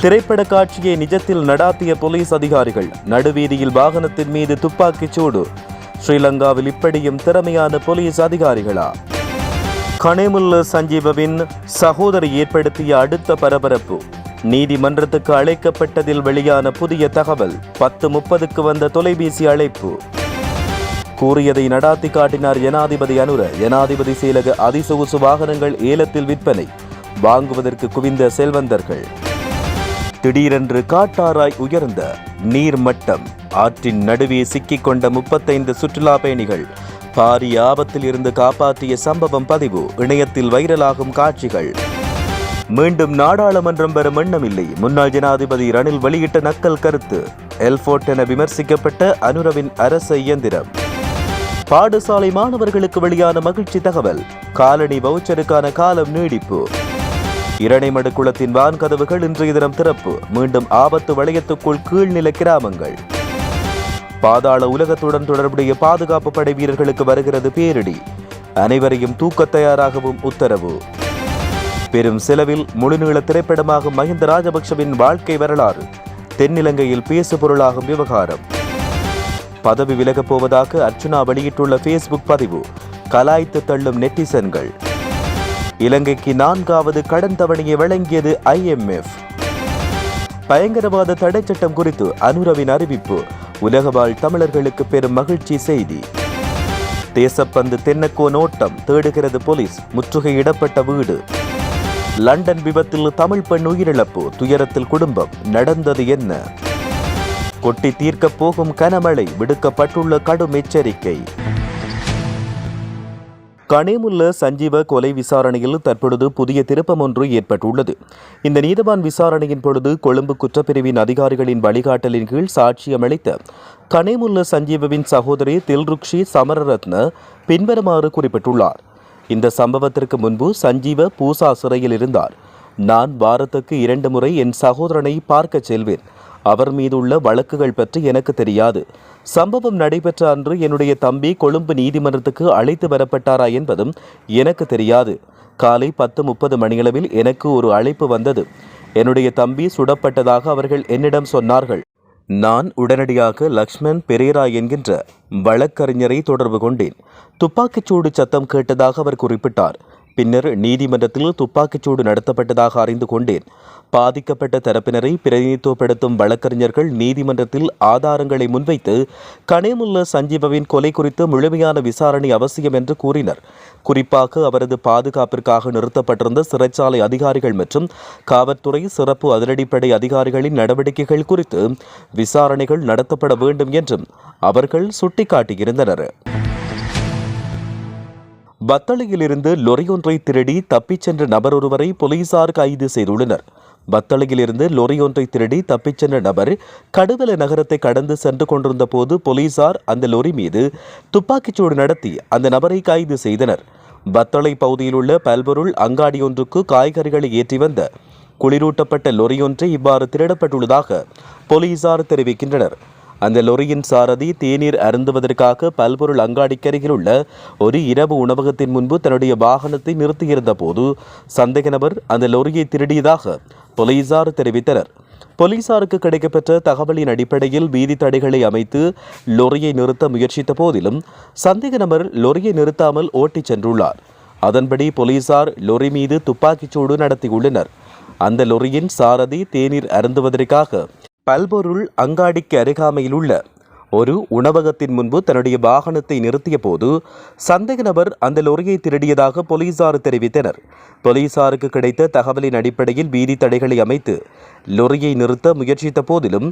திரைப்பட காட்சியை நிஜத்தில் நடாத்திய போலீஸ் அதிகாரிகள் நடுவீதியில் வாகனத்தின் மீது துப்பாக்கிச் சூடு. ஸ்ரீலங்காவில் இப்படியும் திறமையான போலீஸ் அதிகாரிகளா? கனேமுல்ல சஞ்சீவவின் சகோதரி ஏற்படுத்திய அடுத்த பரபரப்பு. நீதிமன்றத்துக்கு அழைக்கப்பட்டதில் வெளியான புதிய தகவல் பத்து முப்பதுக்கு வந்த தொலைபேசி அழைப்பு. கூறியதை நடாத்தி காட்டினார் ஜனாதிபதி அனுர. ஜனாதிபதி செயலக அதிசொகுசு வாகனங்கள் ஏலத்தில் விற்பனை. வாங்குவதற்கு குவிந்த செல்வந்தர்கள். திடீரென்று காட்டாராய் உயர்ந்த நீர்மட்டம். ஆற்றின் நடுவே சிக்கிக் கொண்ட முப்பத்தைந்து சுற்றுலா பயணிகள் பாரிய ஆபத்தில் இருந்து காப்பாற்றிய சம்பவம் பதிவு. இணையத்தில் வைரலாகும் காட்சிகள். மீண்டும் நாடாளுமன்றம் பெறும் எண்ணமில்லை. முன்னாள் ஜனாதிபதி ரணில் வெளியிட்ட நக்கல் கருத்து. எல்ஃபோர்ட் என விமர்சிக்கப்பட்ட அனுரவின் அரச இயந்திரம். பாடசாலை மாணவர்களுக்கு வெளியான மகிழ்ச்சி தகவல். காலனி வவுச்சருக்கான காலம் நீடிப்பு. இரணைமடு குளத்தின் வான்கதவுகள் இன்றைய தினம் திறப்பு. மீண்டும் ஆபத்து வளையத்துக்குள் கீழ்நில கிராமங்கள். பாதாள உலகத்துடன் தொடர்புடைய பாதுகாப்பு படை வீரர்களுக்கு வருகிறது பேரிடி. அனைவரையும் தூக்கத் தயாராகவும் உத்தரவு. பெரும் செலவில் முழுநீள திரைப்படமாகும் மஹிந்த ராஜபக்ஷவின் வாழ்க்கை வரலாறு. தென்னிலங்கையில் பேசு பொருளாகும் விவகாரம். பதவி விலகப் போவதாக அர்ச்சுனா வெளியிட்டுள்ள ஃபேஸ்புக் பதிவு. கலாய்த்து தள்ளும் நெட்டிசன்கள். இலங்கைக்கு நான்காவது கடன் தவணையை வழங்கியது ஐஎம்எஃப் பயங்கரவாத தடை சட்டம் குறித்து அனுரவின் அறிவிப்பு. உலகவாழ் தமிழர்களுக்கு பெரும் மகிழ்ச்சி செய்தி. தேசப்பந்து தென்னக்கோ நோட்டம் தேடுகிறது போலீஸ் முற்றுகையிடப்பட்ட வீடு. லண்டன் விபத்தில் தமிழ் பெண் உயிரிழப்பு துயரத்தில் குடும்பம் நடந்தது என்ன? கொட்டி தீர்க்கப் போகும் கனமழை விடுக்கப்பட்டுள்ள கடும் எச்சரிக்கை. கனேமுல்ல சஞ்சீவ கொலை விசாரணையில் தற்பொழுது புதிய திருப்பம் ஒன்று ஏற்பட்டுள்ளது. இந்த நீதவான் விசாரணையின் பொழுது கொழும்பு குற்றப்பிரிவின் அதிகாரிகளின் வழிகாட்டலின் கீழ் சாட்சியமளித்த கனேமுல்ல சஞ்சீவவின் சகோதரி தில்ருக்ஷி சமரரத்ன பின்வருமாறு குறிப்பிட்டுள்ளார். இந்த சம்பவத்திற்கு முன்பு சஞ்சீவ பூசா சிறையில் இருந்தார். நான் வாரத்துக்கு இரண்டு முறை என் சகோதரனை பார்க்கச் செல்வேன். அவர் மீதுள்ள வழக்குகள் பற்றி எனக்கு தெரியாது. சம்பவம் நடைபெற்ற அன்று என்னுடைய தம்பி கொழும்பு நீதிமன்றத்துக்கு அழைத்து வரப்பட்டாரா என்பதும் எனக்கு தெரியாது. காலை பத்து முப்பது மணியளவில் எனக்கு ஒரு அழைப்பு வந்தது. என்னுடைய தம்பி சுடப்பட்டதாக அவர்கள் என்னிடம் சொன்னார்கள். நான் உடனடியாக லக்ஷ்மண் பெரேரா என்கின்ற வழக்கறிஞரை தொடர்பு கொண்டேன். துப்பாக்கிச்சூடு சத்தம் கேட்டதாக அவர் குறிப்பிட்டார். பின்னர் நீதிமன்றத்தில் துப்பாக்கிச்சூடு நடத்தப்பட்டதாக அறிந்து கொண்டேன். பாதிக்கப்பட்ட தரப்பினரை பிரதிநிதித்துவப்படுத்தும் வழக்கறிஞர்கள் நீதிமன்றத்தில் ஆதாரங்களை முன்வைத்து கனேமுல்ல சஞ்சீவவின் கொலை குறித்து முழுமையான விசாரணை அவசியம் என்று கூறினர். குறிப்பாக அவரது பாதுகாப்பிற்காக நிறுத்தப்பட்டிருந்த சிறைச்சாலை அதிகாரிகள் மற்றும் காவல்துறை சிறப்பு அதிரடிப்படை அதிகாரிகளின் நடவடிக்கைகள் குறித்து விசாரணைகள் நடத்தப்பட வேண்டும் என்றும் அவர்கள் சுட்டிக்காட்டியிருந்தனர். வத்தளையிலிருந்து லொரியொன்றை திருடி தப்பிச் சென்ற நபர் ஒருவரை போலீசார் கைது செய்துள்ளனர். வத்தளையிலிருந்து லொரியொன்றை திருடி தப்பிச் சென்ற நபர் கடுவல நகரத்தை கடந்து சென்று கொண்டிருந்த போது போலீசார் அந்த லொரி மீது துப்பாக்கிச்சூடு நடத்தி அந்த நபரை கைது செய்தனர். பத்தளை பகுதியில் உள்ள பல்பொருள் அங்காடி ஒன்றுக்கு காய்கறிகளை ஏற்றி வந்த குளிரூட்டப்பட்ட லொரியொன்று இவ்வாறு திருடப்பட்டுள்ளதாக போலீசார் தெரிவிக்கின்றனர். அந்த லொரியின் சாரதி தேநீர் அருந்துவதற்காக பல்பொருள் அங்காடிக்கருகில் உள்ள ஒரு இரவு உணவகத்தின் முன்பு தன்னுடைய வாகனத்தை நிறுத்தியிருந்த போது சந்தேக நபர் அந்த லொரியை திருடியதாக போலீசார் தெரிவித்தனர். போலீசாருக்கு கிடைக்கப்பெற்ற தகவலின் அடிப்படையில் வீதி தடைகளை அமைத்து லொரியை நிறுத்த முயற்சித்த போதிலும் சந்தேக நபர் லொரியை நிறுத்தாமல் ஓட்டிச் சென்றுள்ளார். அதன்படி போலீசார் லொரி மீது துப்பாக்கிச்சூடு நடத்தியுள்ளனர். அந்த லொரியின் சாரதி தேநீர் அருந்துவதற்காக பல்பொருள் அங்காடிக்கு அருகாமையில் உள்ள ஒரு உணவகத்தின் முன்பு தன்னுடைய வாகனத்தை நிறுத்திய போது சந்தேக நபர் அந்த லொரியை திருடியதாக போலீசார் தெரிவித்தனர். போலீசாருக்கு கிடைத்த தகவலின் அடிப்படையில் வீதி தடைகளை அமைத்து லொரியை நிறுத்த முயற்சித்த போதிலும்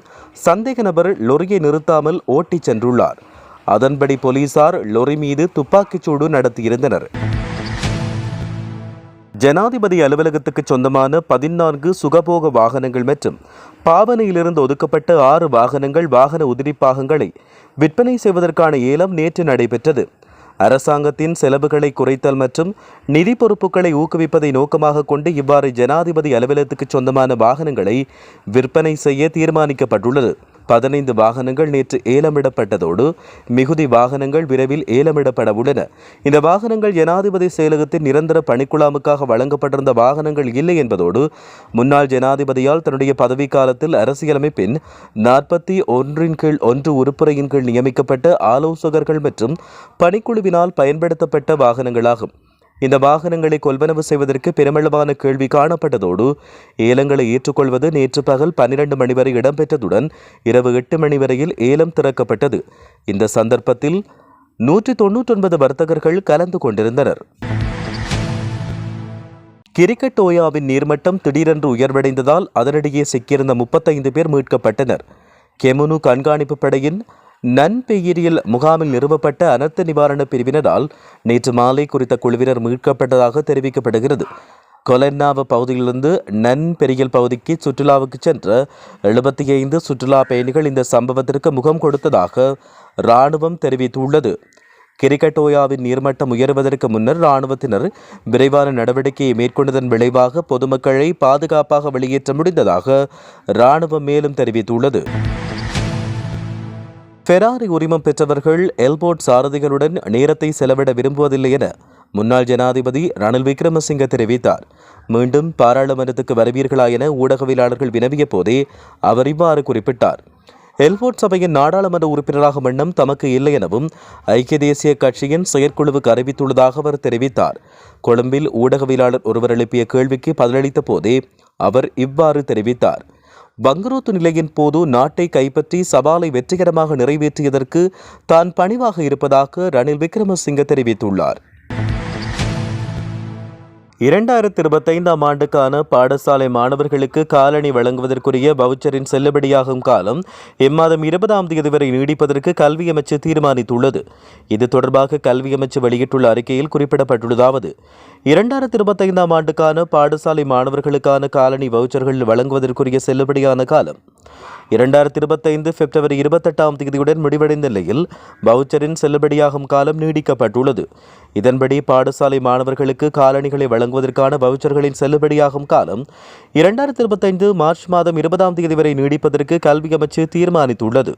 சந்தேக நபர் லொரியை நிறுத்தாமல் ஓட்டிச் சென்றுள்ளார். அதன்படி போலீசார் லொரி மீது துப்பாக்கிச்சூடு நடத்தியிருந்தனர். ஜனாதிபதி அலுவலகத்துக்கு சொந்தமான பதினான்கு சுகபோக வாகனங்கள் மற்றும் பாவனையிலிருந்து ஒதுக்கப்பட்ட ஆறு வாகனங்கள் வாகன உதிரிப்பாகங்களை விற்பனை செய்வதற்கான ஏலம் நேற்று நடைபெற்றது. அரசாங்கத்தின் செலவுகளை குறைத்தல் மற்றும் நிதி பொறுப்புகளை ஊக்குவிப்பதை நோக்கமாக கொண்டு இவ்வாறு ஜனாதிபதி அலுவலகத்துக்கு சொந்தமான வாகனங்களை விற்பனை செய்ய தீர்மானிக்கப்பட்டுள்ளது. பதினைந்து வாகனங்கள் நேற்று ஏலமிடப்பட்டதோடு மிகுதி வாகனங்கள் விரைவில் ஏலமிடப்பட உள்ளன இந்த வாகனங்கள் ஜனாதிபதி செயலகத்தின் நிரந்தர பணிக்குழாமுக்காக வழங்கப்பட்டிருந்த வாகனங்கள் இல்லை என்பதோடு முன்னாள் ஜனாதிபதியால் தன்னுடைய பதவிக்காலத்தில் அரசியலமைப்பின் நாற்பத்தி ஒன்றின் கீழ் ஒன்று உறுப்புறையின் கீழ் நியமிக்கப்பட்ட ஆலோசகர்கள் மற்றும் பணிக்குழுவினால் பயன்படுத்தப்பட்ட வாகனங்களாகும். இந்த வாகனங்களை கொள்வனவு செய்வதற்கு பெருமளவான கேள்வி காணப்பட்டதோடு ஏலங்களை ஏற்றுக்கொள்வது நேற்று பகல் பன்னிரண்டு மணி வரை இடம்பெற்றதுடன் இரவு எட்டு மணி வரையில் ஏலம் திறக்கப்பட்டது. இந்த சந்தர்ப்பத்தில் நூற்றி தொன்னூற்றொன்பது வர்த்தகர்கள் கலந்து கொண்டிருந்தனர். கிரிக்கெட் ஓயாவின் நீர்மட்டம் திடீரென்று உயர்வடைந்ததால் அதனிடையே சிக்கியிருந்த முப்பத்தைந்து பேர் மீட்கப்பட்டனர். கெமுனு கண்காணிப்பு படையின் நன்பெயிரியில் முகாமில் நிறுவப்பட்ட அனர்த்த நிவாரண பிரிவினரால் நேற்று மாலை குறித்த குழுவினர் மீட்கப்பட்டதாக தெரிவிக்கப்படுகிறது. கொலென்னாவ பகுதியிலிருந்து நன்பெரியல் பகுதிக்கு சுற்றுலாவுக்கு சென்ற எழுபத்தி ஐந்து சுற்றுலா பயணிகள் இந்த சம்பவத்திற்கு முகம் கொடுத்ததாக இராணுவம் தெரிவித்துள்ளது. கிரிக்கட்டோயாவின் நீர்மட்டம் உயர்வதற்கு முன்னர் இராணுவத்தினர் விரைவான நடவடிக்கையை மேற்கொண்டதன் விளைவாக பொதுமக்களை பாதுகாப்பாக வெளியேற்ற முடிந்ததாக இராணுவம் மேலும் தெரிவித்துள்ளது. ஃபெராரி உரிமம் பெற்றவர்கள் எல்போர்ட் சாரதிகளுடன் நேரத்தை செலவிட விரும்புவதில்லை என முன்னாள் ஜனாதிபதி ரணில் விக்ரமசிங்க தெரிவித்தார். மீண்டும் பாராளுமன்றத்துக்கு வருவீர்களா என ஊடகவியலாளர்கள் வினவிய போதே அவர் இவ்வாறு குறிப்பிட்டார். எல்போர்ட் சபையின் நாடாளுமன்ற உறுப்பினராக எண்ணம் தமக்கு இல்லை எனவும் ஐக்கிய தேசிய கட்சியின் செயற்குழுவுக்கு அறிவித்துள்ளதாக அவர் தெரிவித்தார். கொழும்பில் ஊடகவியலாளர் ஒருவர் எழுப்பிய கேள்விக்கு பதிலளித்த போதே அவர் இவ்வாறு தெரிவித்தார். பங்கரோத்து நிலையின் போது நாட்டை கைப்பற்றி சவாலை வெற்றிகரமாக நிறைவேற்றியதற்கு தான் பணிவாக இருப்பதாக ரணில் விக்ரமசிங்க தெரிவித்துள்ளார். இரண்டாயிரத்தி இருபத்தைந்தாம் ஆண்டுக்கான பாடசாலை மாணவர்களுக்கு காலணி வழங்குவதற்குரிய வவுச்சரின் செல்லுபடியாகும் காலம் இம்மாதம் இருபதாம் தேதி வரை நீடிப்பதற்கு கல்வி அமைச்சு தீர்மானித்துள்ளது. இது தொடர்பாக கல்வி அமைச்சு வெளியிட்டுள்ள அறிக்கையில் குறிப்பிடப்பட்டுள்ளதாவது இரண்டாயிரத்தி இருபத்தைந்தாம் ஆண்டுக்கான பாடசாலை மாணவர்களுக்கான காலணி வவுச்சர்கள் வழங்குவதற்குரிய செல்லுபடியான காலம் இரண்டாயிரத்தி இருபத்தைந்து பிப்ரவரி இருபத்தெட்டாம் தேதியுடன் முடிவடைந்த நிலையில் வவுச்சரின் செல்லுபடியாகும் காலம் நீடிக்கப்பட்டுள்ளது. இதன்படி பாடசாலை மாணவர்களுக்கு காலணிகளை வழங்க வழங்குவதற்கான வவுச்சர்களின் செல்லுபடியாகும் காலம் இரண்டாயிரத்தி இருபத்தைந்து மார்ச் மாதம் இருபதாம் தேதி வரை நீடிப்பதற்கு கல்வி அமைச்சு தீர்மானித்துள்ளது.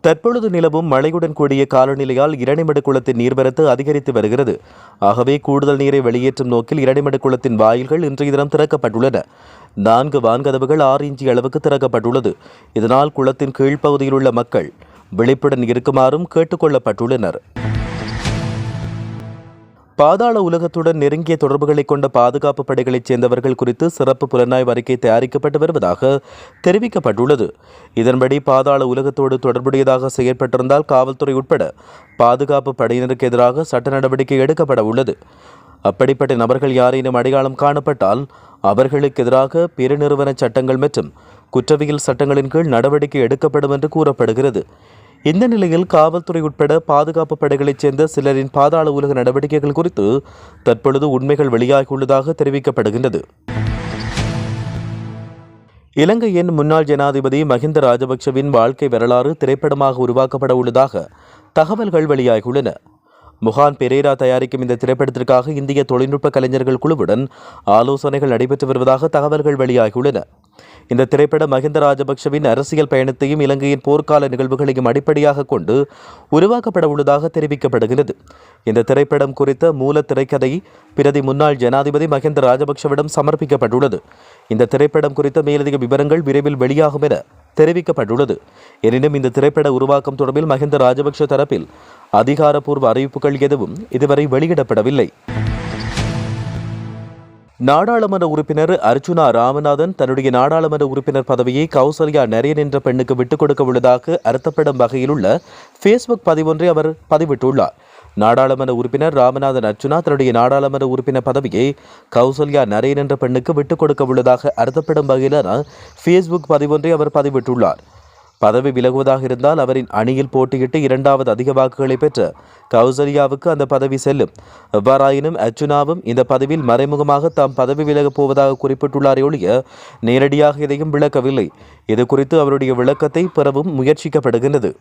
தற்பொழுது நிலவும் மழையுடன் கூடிய காலநிலையால் இரணிமடு குளத்தின் நீர்வரத்து அதிகரித்து வருகிறது. ஆகவே கூடுதல் நீரை வெளியேற்றும் நோக்கில் இரணிமடு குளத்தின் வாயில்கள் இன்றைய தினம் திறக்கப்பட்டுள்ளன. நான்கு வான்கதவுகள் ஆறு இன்ச்சி அளவுக்கு திறக்கப்பட்டுள்ளது. இதனால் குளத்தின் கீழ்ப்பகுதியில் உள்ள மக்கள் விழிப்புடன் இருக்குமாறும் கேட்டுக்கொள்ளப்பட்டுள்ளனர் பாதாள உலகத்துடன் நெருங்கிய தொடர்புகளை கொண்ட பாதுகாப்பு படைகளைச் சேர்ந்தவர்கள் குறித்து சிறப்பு புலனாய்வு அறிக்கை தயாரிக்கப்பட்டு வருவதாக தெரிவிக்கப்பட்டுள்ளது. இதன்படி பாதாள உலகத்தோடு தொடர்புடையதாக செயற்பட்டிருந்தால் காவல்துறை உட்பட பாதுகாப்பு படையினருக்கு எதிராக சட்ட நடவடிக்கை எடுக்கப்பட உள்ளது. அப்படிப்பட்ட நபர்கள் யாரேனும் அடையாளம் காணப்பட்டால் அவர்களுக்கு எதிராக பெருநிறுவன சட்டங்கள் மற்றும் குற்றவியல் சட்டங்களின் கீழ் நடவடிக்கை எடுக்கப்படும் என்று கூறப்படுகிறது. இந்த நிலையில் காவல்துறை உட்பட பாதுகாப்பு படைகளைச் சேர்ந்த சிலரின் பாதாள உலக நடவடிக்கைகள் குறித்து தற்பொழுது உண்மைகள் வெளியாகியுள்ளதாக தெரிவிக்கப்படுகின்றது. இலங்கையின் முன்னாள் ஜனாதிபதி மஹிந்த ராஜபக்சவின் வாழ்க்கை வரலாறு திரைப்படமாக உருவாக்கப்பட உள்ளதாக தகவல்கள் வெளியாகியுள்ளன. முகான் பெரேரா தயாரிக்கும் இந்த திரைப்படத்திற்காக இந்திய தொழில்நுட்ப கலைஞர்கள் குழுவுடன் ஆலோசனைகள் நடைபெற்று வருவதாக தகவல்கள் வெளியாகியுள்ளன. இந்த திரைப்படம் மஹிந்த ராஜபக்சவின் அரசியல் பயணத்தையும் இலங்கையின் போர்க்கால நிகழ்வுகளையும் அடிப்படையாக கொண்டு உருவாக்கப்பட உள்ளதாக தெரிவிக்கப்படுகிறது. இந்த திரைப்படம் குறித்த மூல திரைக்கதை பிரதி முன்னாள் ஜனாதிபதி மஹிந்த ராஜபக்சவிடம் சமர்ப்பிக்கப்பட்டுள்ளது. இந்த திரைப்படம் குறித்த மேலதிக விவரங்கள் விரைவில் வெளியாகும் என தெரிவிக்கப்பட்டுள்ளது. எனினும் இந்த திரைப்பட உருவாக்கம் தொடர்பில் மஹிந்த ராஜபக்ஷ தரப்பில் அதிகாரப்பூர்வ அறிவிப்புகள் எதுவும் இதுவரை வெளியிடப்படவில்லை. நாடாளுமன்ற உறுப்பினர் அர்ஜுனா ராமநாதன் தன்னுடைய நாடாளுமன்ற உறுப்பினர் பதவியை கௌசல்யா நரேன் என்ற பெண்ணுக்கு விட்டுக் கொடுக்க உள்ளதாக அர்த்தப்படும் வகையில் உள்ள ஃபேஸ்புக் பதிவொன்றை அவர் பதிவிட்டுள்ளார். நாடாளுமன்ற உறுப்பினர் ராமநாதன் அர்ச்சுனா தன்னுடைய நாடாளுமன்ற உறுப்பினர் பதவியை கௌசல்யா நரேன் என்ற பெண்ணுக்கு விட்டுக் கொடுக்க உள்ளதாக அர்த்தப்படும் வகையிலான ஃபேஸ்புக் பதிவொன்றை அவர் பதிவிட்டுள்ளார். பதவி விலகுவதாக இருந்தால் அவரின் அணியில் போட்டியிட்டு இரண்டாவது அதிக வாக்குகளை பெற்ற கௌசல்யாவுக்கு அந்த பதவி செல்லும். எவ்வாறாயினும் அர்ஜுனாவும் இந்த பதவியில் மறைமுகமாக தாம் பதவி விலகப் போவதாக குறிப்பிட்டுள்ளாரே ஒழிய நேரடியாக எதையும் விளக்கவில்லை. இது குறித்து அவருடைய விளக்கத்தை பெறவும் முயற்சிக்கப்படுகின்றது.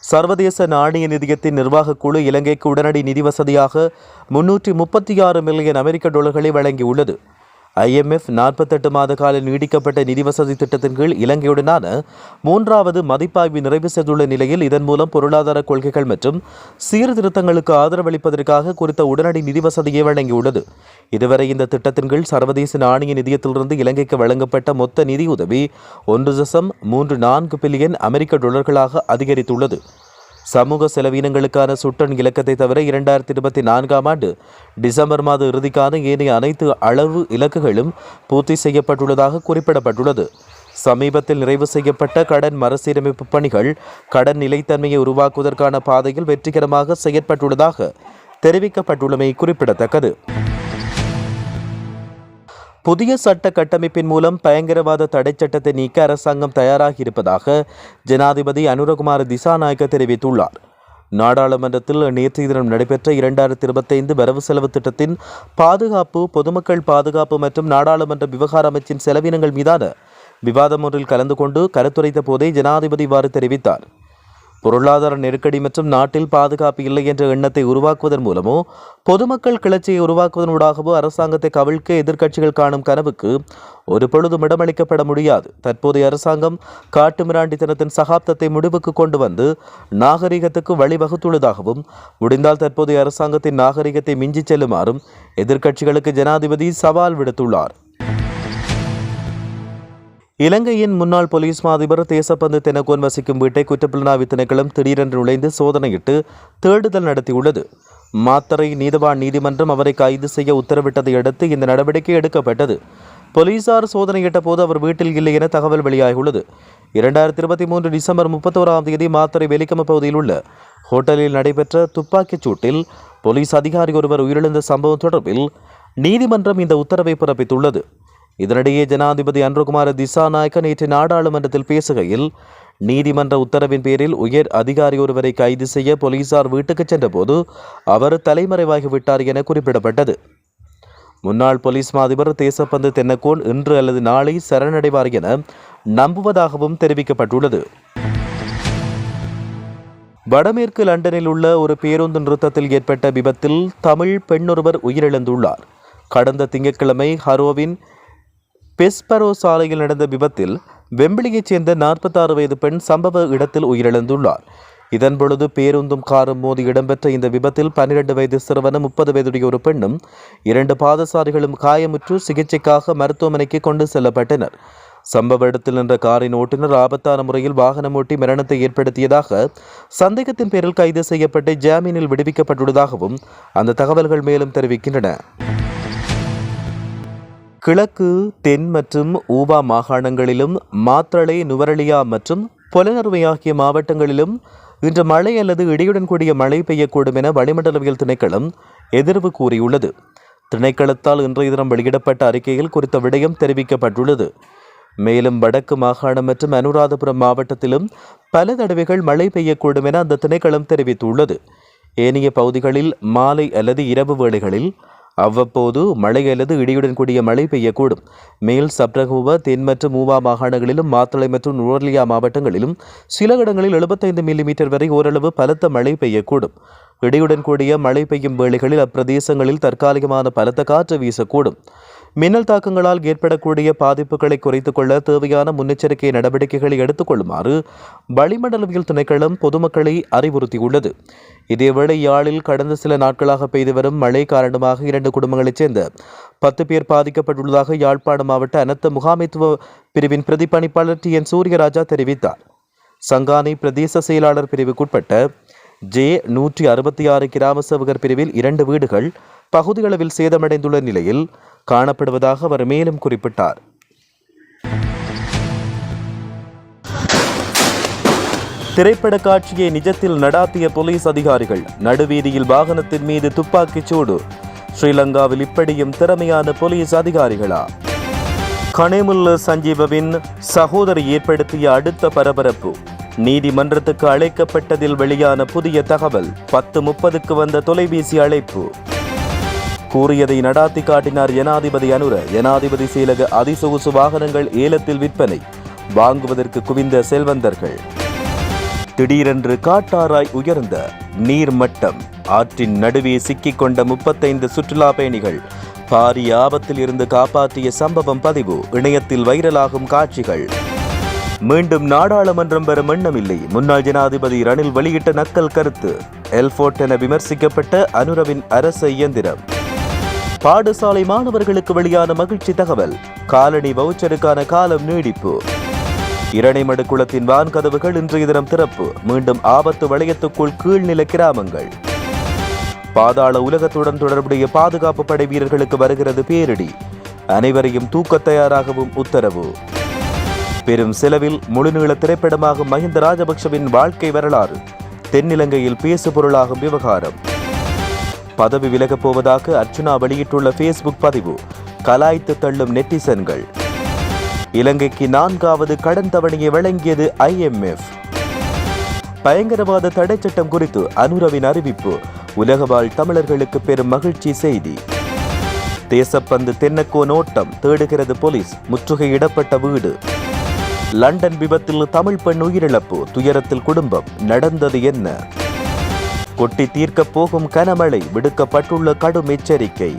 சர்வதேச நாணய நிதியத்தின் நிர்வாகக் குழு இலங்கைக்கு உடனடி நிதி வசதியாக முன்னூற்றி முப்பத்தி ஆறு மில்லியன் அமெரிக்க டாலர்களை வழங்கியுள்ளது. ஐஎம்எஃப் நாற்பத்தெட்டு மாத கால நீடிக்கப்பட்ட நிதி வசதி திட்டத்தின் கீழ் இலங்கையுடனான மூன்றாவது மதிப்பாய்வு நிறைவு செய்துள்ள நிலையில் இதன் மூலம் பொருளாதார கொள்கைகள் மற்றும் சீர்திருத்தங்களுக்கு ஆதரவளிப்பதற்காக குறித்த உடனடி நிதி வசதியை வழங்கியுள்ளது. இதுவரை இந்த திட்டத்தின் கீழ் சர்வதேச நாணய நிதியத்திலிருந்து இலங்கைக்கு வழங்கப்பட்ட மொத்த நிதியுதவி ஒன்று தசம் மூன்று நான்கு பில்லியன் அமெரிக்க டாலர்களாக அதிகரித்துள்ளது. சமூக செலவினங்களுக்கான சுட்டன் இலக்கத்தை தவிர இரண்டாயிரத்தி இருபத்தி நான்காம் ஆண்டு டிசம்பர் மாத இறுதிக்கான ஏனைய அனைத்து அளவு இலக்குகளும் பூர்த்தி செய்யப்பட்டுள்ளதாக குறிப்பிடப்பட்டுள்ளது. சமீபத்தில் நிறைவு செய்யப்பட்ட கடன் மறுசீரமைப்பு பணிகள் கடன் நிலைத்தன்மையை உருவாக்குவதற்கான பாதையில் வெற்றிகரமாக செயற்பட்டுள்ளதாக தெரிவிக்கப்பட்டுள்ளமை குறிப்பிடத்தக்கது. புதிய சட்ட கட்டமைப்பின் மூலம் பயங்கரவாத தடைச் சட்டத்தை நீக்க அரசாங்கம் தயாராகி இருப்பதாக ஜனாதிபதி அனுரகுமார் திசாநாயக்க தெரிவித்துள்ளார். நாடாளுமன்றத்தில் நேற்றைய தினம் நடைபெற்ற இரண்டாயிரத்தி இருபத்தைந்து வரவு செலவு திட்டத்தின் பாதுகாப்பு பொதுமக்கள் பாதுகாப்பு மற்றும் நாடாளுமன்ற விவகார அமைச்சின் செலவினங்கள் மீதான விவாதம் ஒன்றில் கலந்து கொண்டு கருத்துரைத்த போதே ஜனாதிபதி இவ்வாறு தெரிவித்தார். பொருளாதார நெருக்கடி மற்றும் நாட்டில் பாதுகாப்பு இல்லை என்ற எண்ணத்தை உருவாக்குவதன் மூலமோ பொதுமக்கள் கிளர்ச்சியை உருவாக்குவதனூடாகவோ அரசாங்கத்தை கவிழ்க்க எதிர்க்கட்சிகள் காணும் கனவுக்கு ஒரு பொழுதும் இடமளிக்கப்பட முடியாது. தற்போதைய அரசாங்கம் காட்டுமிராண்டித்தனத்தின் சகாப்தத்தை முடிவுக்கு கொண்டு வந்து நாகரிகத்துக்கு வழிவகுத்துள்ளதாகவும் முடிந்தால் தற்போதைய அரசாங்கத்தின் நாகரிகத்தை மிஞ்சிச் செல்லுமாறும் எதிர்க்கட்சிகளுக்கு ஜனாதிபதி சவால் விடுத்துள்ளார். இலங்கையின் முன்னாள் போலீஸ் மாதிபர் தேசப்பந்து தெனகோன் வசிக்கும் வீட்டை குற்றப்புலனாய்வு திணைக்களம் திடீரென்று நுழைந்து சோதனையிட்டு தேடுதல் நடத்தியுள்ளது. மாத்தரை நீதவான் நீதிமன்றம் அவரை கைது செய்ய உத்தரவிட்டதை அடுத்து இந்த நடவடிக்கை எடுக்கப்பட்டது. போலீசார் சோதனையிட்ட போது அவர் வீட்டில் இல்லை என தகவல் வெளியாகியுள்ளது. இரண்டாயிரத்தி இருபத்தி மூன்று டிசம்பர் முப்பத்தோராம் தேதி மாத்தரை வெலிக்கம பகுதியில் உள்ள ஹோட்டலில் நடைபெற்ற துப்பாக்கிச் சூட்டில் போலீஸ் அதிகாரி ஒருவர் உயிரிழந்த சம்பவம் தொடர்பில் நீதிமன்றம் இந்த உத்தரவை பிறப்பித்துள்ளது. இதனிடையே ஜனாதிபதி அன்ருகுமார திசாநாயக்க நேற்று நாடாளுமன்றத்தில் பேசுகையில் நீதிமன்ற உத்தரவின் பேரில் உயர் அதிகாரி ஒருவரை கைது செய்ய போலீசார் வீட்டுக்கு சென்றபோது அவர் தலைமறைவாகிவிட்டார் என குறிப்பிடப்பட்டது. முன்னாள் போலீஸ் மாதிபர் தேசப்பந்து தென்னக்கோன் இன்று அல்லது நாளை சரணடைவார் என நம்புவதாகவும் தெரிவிக்கப்பட்டுள்ளது. வடமேற்கு லண்டனில் உள்ள ஒரு பேருந்து நிறுத்தத்தில் ஏற்பட்ட விபத்தில் தமிழ் பெண்ணொருவர் உயிரிழந்துள்ளார். கடந்த திங்கட்கிழமை ஹரோவின் பெஸ்பரோ சாலையில் நடந்த விபத்தில் வெம்பிளியைச் சேர்ந்த நாற்பத்தாறு வயது பெண் சம்பவ இடத்தில் உயிரிழந்துள்ளார். இதன் பொழுது பேருந்தும் காரும் மோதி இடம்பெற்ற இந்த விபத்தில் பன்னிரண்டு வயது சிறுவனும் முப்பது வயதுடைய ஒரு பெண்ணும் இரண்டு பாதசாரிகளும் காயமுற்று சிகிச்சைக்காக மருத்துவமனைக்கு கொண்டு செல்லப்பட்டனர். சம்பவ இடத்தில் நின்ற காரின் ஓட்டுநர் ஆபத்தான முறையில் வாகனம் ஓட்டி மரணத்தை ஏற்படுத்தியதாக சந்தேகத்தின் பேரில் கைது செய்யப்பட்டு ஜாமீனில் விடுவிக்கப்பட்டுள்ளதாகவும் அந்த தகவல்கள் மேலும் தெரிவிக்கின்றன. கிழக்கு தென் மற்றும் ஊபா மாகாணங்களிலும் மாத்தளை நுவரலியா மற்றும் புலனறுவை ஆகிய மாவட்டங்களிலும் இன்று மழை அல்லது இடியுடன் கூடிய மழை பெய்யக்கூடும் என வளிமண்டலவியல் திணைக்களம் எதிர்வு கூறியுள்ளது. திணைக்களத்தால் இன்றைய தினம் வெளியிடப்பட்ட அறிக்கையில் குறித்த விடயம் தெரிவிக்கப்பட்டுள்ளது. மேலும் வடக்கு மாகாணம் மற்றும் அனுராதபுரம் மாவட்டத்திலும் பல தடவைகள் மழை பெய்யக்கூடும் என அந்த திணைக்களம் தெரிவித்துள்ளது. ஏனைய பகுதிகளில் மாலை அல்லது இரவு வேளைகளில் அவ்வப்போது மழை அல்லது இடியுடன் கூடிய மழை பெய்யக்கூடும். மேல் சப்ரகுவ தென் மற்றும் மூவா மாகாணங்களிலும் மாத்தளை மற்றும் நுவர்லியா மாவட்டங்களிலும் சில இடங்களில் எழுபத்தைந்து மில்லிமீட்டர் வரை ஓரளவு பலத்த மழை பெய்யக்கூடும். இடியுடன் கூடிய மழை பெய்யும் வேளைகளில் அப்பிரதேசங்களில் தற்காலிகமான பலத்த காற்று வீசக்கூடும். மின்னல் தாக்கங்களால் ஏற்படக்கூடிய பாதிப்புகளை குறைத்துக் கொள்ள தேவையான முன்னெச்சரிக்கை நடவடிக்கைகளை எடுத்துக்கொள்ளுமாறு வளிமண்டலவியல் திணைக்களம் பொதுமக்களை அறிவுறுத்தியுள்ளது. இதேவேளை யாழில் கடந்த சில நாட்களாக பெய்து வரும் மழை காரணமாக இரண்டு குடும்பங்களைச் சேர்ந்த பத்து பேர் பாதிக்கப்பட்டுள்ளதாக யாழ்ப்பாணம் மாவட்ட அனர்த்த முகாமைத்துவ பிரிவின் பிரதிப்பணிப்பாளர் டி என் சூரியராஜா தெரிவித்தார். சங்கானை பிரதேச செயலாளர் பிரிவுக்குட்பட்ட ஜே நூற்றி அறுபத்தி ஆறு கிராம சேவகர் பிரிவில் இரண்டு வீடுகள் பகுதியளவில் சேதமடைந்துள்ள நிலையில் காணப்படுவதாக அவர் மேலும் குறிப்பிட்டார். திரைப்பட காட்சியை நிஜத்தில் நடாத்திய போலீஸ் அதிகாரிகள் நடுவீதியில் வாகனத்தின் மீது துப்பாக்கிச் சூடு. ஸ்ரீலங்காவில் இப்படியும் திறமையான போலீஸ் அதிகாரிகளா? கனிமுல்ல சஞ்சீவவின் சகோதரி ஏற்படுத்திய அடுத்த பரபரப்பு. நீதிமன்றத்துக்கு அழைக்கப்பட்டதில் வெளியான புதிய தகவல் பத்து முப்பதுக்கு வந்த தொலைபேசி அழைப்பு. கூறியதை நடாத்தி காட்டினார் ஜனாதிபதி அனுர. ஜனாதிபதி செயலக அதிசொகுசு வாகனங்கள் ஏலத்தில் விற்பனை. வாங்குவதற்கு குவிந்த செல்வந்தர்கள். திடீரென்று காட்டாராய் உயர்ந்த நீர்மட்டம். ஆற்றின் நடுவே சிக்கிக்கொண்ட முப்பத்தைந்து சுற்றுலா பயணிகள். பாரிய ஆபத்தில் இருந்து காப்பாற்றிய சம்பவம் பதிவு. இணையத்தில் வைரலாகும் காட்சிகள். மீண்டும் நாடாளுமன்றம் பெறும் எண்ணமில்லை. முன்னாள் ஜனாதிபதி ரணில் வெளியிட்ட நக்கல் கருத்து. எல்ஃபோர்ட் என விமர்சிக்கப்பட்ட அனுரவின் அரச இயந்திரம். பாடசாலை மாணவர்களுக்கு வெளியான மகிழ்ச்சி தகவல். காலனி வவுச்சருக்கான காலம் நீடிப்பு. இரணைமடு குளத்தின் வான்கதவுகள் இன்றைய தினம் திறப்பு. மீண்டும் ஆபத்து வளையத்துக்குள் கீழ்நில கிராமங்கள். பாதாள உலகத்துடன் தொடர்புடைய பாதுகாப்பு படை வீரர்களுக்கு வருகிறது பேரிடி. அனைவரையும் தூக்கத் தயாராகவும் உத்தரவு. பெரும் செலவில் முழுநீள திரைப்படமாகும் மஹிந்த ராஜபக்சவின் வாழ்க்கை வரலாறு. தென்னிலங்கையில் பேசு பொருளாகும் விவகாரம். பதவி விலகப் போவதாக அர்ச்சுனா வெளியிட்டுள்ள ஃபேஸ்புக் பதிவு கலாய்த்து தள்ளும் நெட்டிசன்கள். இலங்கைக்கு நான்காவது கடன் தவணையை வழங்கியது ஐஎம்எஃப் பயங்கரவாத தடை சட்டம் குறித்து அனுரவின் அறிவிப்பு உலகவாழ் தமிழர்களுக்கு பெரும் மகிழ்ச்சி செய்தி. தேசப்பந்து தென்னக்கோ நோட்டம் தேடுகிறது போலீஸ் முற்றுகையிடப்பட்ட வீடு. லண்டன் விபத்தில் தமிழ் பெண் உயிரிழப்பு துயரத்தில் குடும்பம் நடந்தது என்ன? கொட்டி தீர்க்கப் போகும் கனமழை விடுக்கப்பட்டுள்ள கடும் எச்சரிக்கை.